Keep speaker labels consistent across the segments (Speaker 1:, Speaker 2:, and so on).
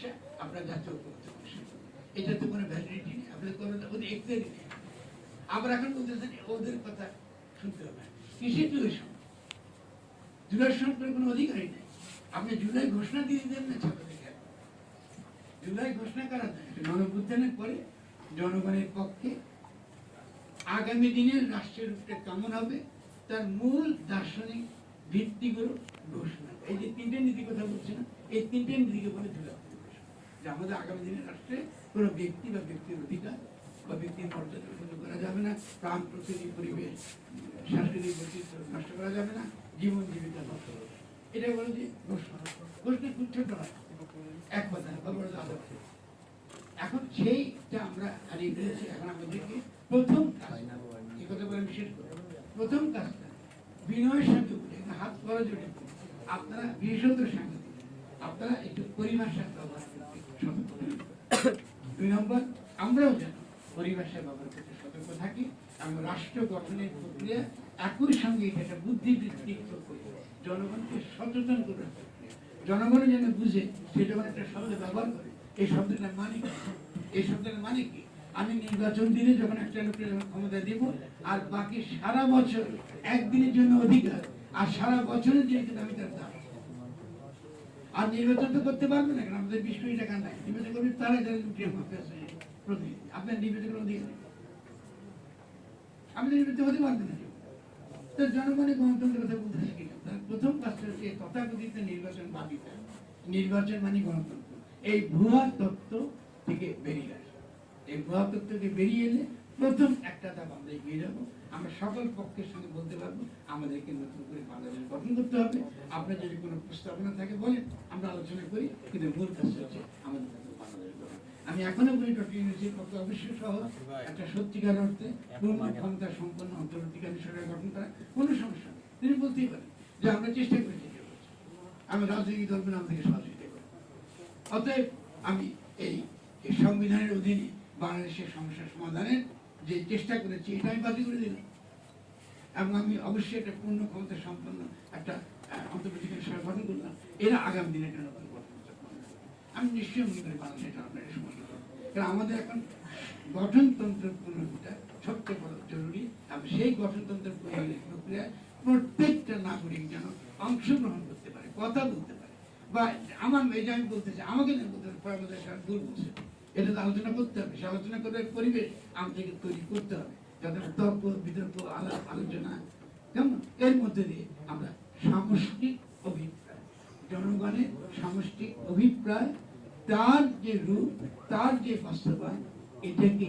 Speaker 1: সমস্যা আপনার জাতীয় ঐক্যবদ্ধ সমস্যা এটা তো কোনো ভ্যালিডিটি নেই আপনার কোনো ওদের এক্সারি নেই। আমরা এখন বলতেছেন ওদের কথা শুনতে হবে। কিসের দূরেশন দূরেশন করার কোনো অধিকারই নেই। আপনি জুলাই ঘোষণা দিয়ে দেন না ছাত্র জুলাই ঘোষণা করা জনবুদ্ধানের পরে জনগণের পক্ষে আগামী দিনের রাষ্ট্রের রূপটা কেমন হবে, তার মূল দার্শনিক ভিত্তিগুলো ঘোষণা। এই যে তিনটে নীতি কথা বলছে না এই তিনটে নীতিকে বলে ধুলা যে আমাদের আগামী দিনের রাষ্ট্রে কোনো ব্যক্তি বা ব্যক্তির অধিকার বা ব্যক্তির মর্যাদা ক্ষুণ্ণ করা যাবে না প্রাণ প্রকৃতি, পরিবেশ সাংস্কৃতিক বৈচিত্র্য নষ্ট করা যাবে না, জীবন জীবিকা নষ্ট হবে। এটা বলে যে ঘোষণা ঘোষণা খুব ছোট এক কথা দাদা এখন সেইটা আমরা হারিয়ে ফেলেছি, এখন আমাদেরকে প্রথম কাজ এই কথা বলে বিশেষ করে প্রথম কাজটা বিনয়ের সঙ্গে হাত করা জড়িয়ে আপনারা বিশেষত সাংবাদিক, আপনারা একটু সতর্ক থাকবেন। নম্বর আমরাও যেন পরিভাষা ব্যবহার করতে সতর্ক থাকি। এবং রাষ্ট্র গঠনের প্রক্রিয়া, একই সঙ্গে এটা প্রক্রিয়া, জনগণকে সচেতন করে প্রক্রিয়া। জনগণ যেন বুঝে সে যখন একটা শব্দ ব্যবহার করে, এই শব্দটার মানে কি? এই শব্দটার মানে কি? আমি নির্বাচন দিনে যখন একটা লোকের ক্ষমতা দিব, আর বাকি সারা বছর একদিনের জন্য অধিকার, আর সারা বছরের জন্য আমি তার দাম আর নির্বাচন তো করতে পারবে না, কারণ আমাদের বিশ কোটি টাকা নাই। নির্বাচন করবে তারা যারা লুটিয়ে মাফে আছে আপনার নির্বাচন অধিকার নেই। আপনি নির্বাচিত হতে পারবেন না। তো জনগণের গণতন্ত্রের কথা বলতে শিখে প্রথম কাজটা হচ্ছে তথাকথিত নির্বাচন বাদিতা নির্বাচন মানে গণতন্ত্র। এই ভুয়া তত্ত্ব থেকে বেরিয়ে আসে। এই ভুয়া তত্ত্ব থেকে বেরিয়ে এলে প্রথম একটা ধাপ আমরা এগিয়ে যাব। আমরা সকল পক্ষের সঙ্গে বলতে পারব, আমাদেরকে নতুন করে বাংলাদেশ গঠন করতে হবে। আপনার যদি কোনো প্রস্তাবনা থাকে বলেন আমরা আলোচনা করি, কিন্তু মূল কাজটা হচ্ছে আমাদের বাংলাদেশ আমি এখনও বলি, ডক্টর ইউনিভার্সিটির পক্ষে অবশ্যই সহ একটা সত্যিকার অর্থে পূর্ণ ক্ষমতা সম্পন্ন অন্তর্বর্তীকালীন সরকার গঠন করা কোনো সমস্যা তিনি বলতেই পারেন যে আমরা চেষ্টা করে আমি রাজনৈতিক দলগুলো আমাদেরকে সহযোগিতা করি অতএব আমি এই সংবিধানের অধীনে বাংলাদেশের সমস্যার সমাধানের যে চেষ্টা করেছি, এটা আমি বাতিল করে দিলাম। এবং আমি অবশ্যই একটা পূর্ণ ক্ষমতা সম্পন্ন একটা অন্তর্বর্তীকালীন সরকার গঠন করলাম। এরা আগামী দিনে পারবে। আমি নিশ্চয়ই মনে করি বাংলাদেশ এটা আপনার সমস্যা কারণ আমাদের এখন গঠনতন্ত্র পুনরুদ্ধার সবচেয়ে বড় জরুরি। এবং সেই গঠনতন্ত্রের পুনরুদ্ধার প্রক্রিয়ায় প্রত্যেকটা নাগরিক যেন অংশগ্রহণ করতে পারে, কথা বলতে পারে। বা আমার, এই আমি বলতে চাই, আমাকে বলতে পারে সরকার ভুল বলছে। এটা আলোচনা করতে হবে। সে আলোচনা করার পরিবেশ আমাদেরকে তৈরি করতে হবে। যাতে তর্ক, বিতর্ক, আলাপ, আলোচনা, কেমন? এর মধ্যে দিয়ে আমরা সামষ্টিক অভিপ্রায়, জনগণের সামষ্টিক অভিপ্রায়, তার যে রূপ, তার যে বাস্তবায়ন, এটাকে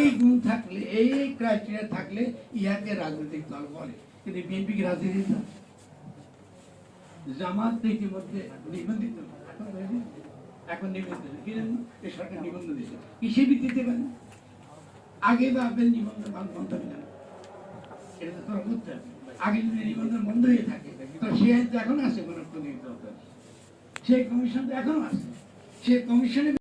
Speaker 1: এই গুণ থাকলে, এই ক্রাইটেরিয়া থাকলে ইহাকে রাজনৈতিক দল বলে। কিন্তু বিএনপি রাজনীতি ইতিমধ্যে নিবন্ধিত। এখন কি জানেন এই সরকার দিয়েছে। কিসে ভিত্তিতে আগে বা আপনার নিবন্ধন বন্ধ হয়ে যাবে এটা তো তোরা করতে আগে যদি নিবন্ধন বন্ধ হয়ে থাকে তো সে এখন আছে, কোনো প্রতিনিধিত্ব সেই কমিশন তো এখনও আছে। সে কমিশনে